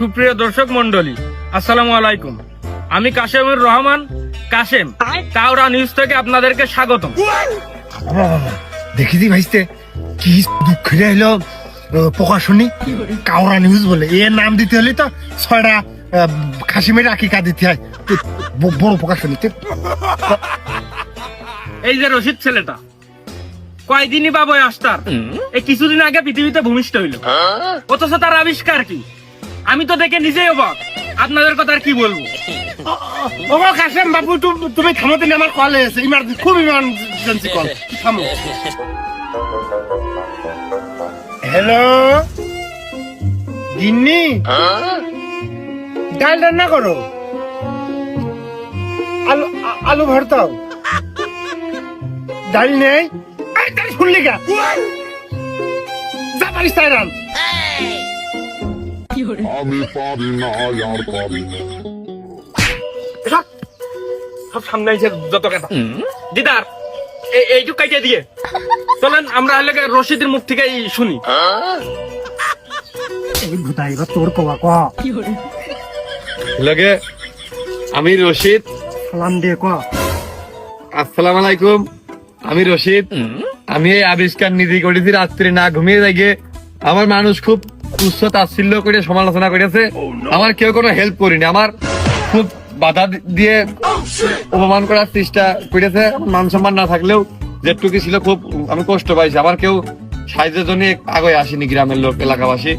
সুপ্রিয় দর্শক মন্ডলী আসসালামু আলাইকুম। আমি কাশেমুর রহমান কাশেম কাউরা নিউজ থেকে আপনাদেরকে স্বাগতম। দেখিছি ভাইস্তে কি দুঃখ এলো প্রকাশনী কাওরা নিউজ বলে। এর নাম দিতে হলে তো ছয়টা আহ, খাসি মেরে আকিকা দিতে হয়। বড় প্রকাশনীতে এই যে রশিদ ছেলেটা কয়দিনই বা বয়স তার? এই কিছুদিন আগে পৃথিবীতে ভূমিষ্ঠ হইল। অথচ তার আবিষ্কার কি? আমি তো দেখে নিজেই অবাক। আপনাদের কথা আর কি বলব? ও কাশেম বাবু তুমি থামোতে নি আমার কল এসে। ইমার্জেন্সি খুব ইমার্জেন্সি কল থামো। হ্যালো গিন্নি? ডাল রান্না করো। আলু আলু ভরতাও। ডাল নেই? এই ডাল শুনলি গা। যা পারিস তাই রান। আমি পারি না আর পারি না। সব সামনে এসে যত কথা। দিদার এইটুক কাইটে দিয়ে। চলেন আমরা হলে রশিদের মুখ থেকে শুনি। তোর কবা ক? লগে আমি রশিদ। সালাম দিয়ে ক? আসসালাম আলাইকুম আমি রশিদ। আমি এই আবিষ্কার নিজে করেছি রাত্রে না ঘুমিয়ে যাই গিয়ে আমার মানুষ খুব উচ্চ তাচ্ছিল্য করে সমালোচনা করেছে। আমার কেউ কোনো হেল্প করিনি। আমার খুব বাধা দিয়ে অপমান করার চেষ্টা করেছে। মান সম্মান না থাকলেও যেটুকু ছিল খুব আমি কষ্ট পাইছি। আমার কেউ সাহায্যের জন্য আগে আসেনি গ্রামের লোক, এলাকাবাসী।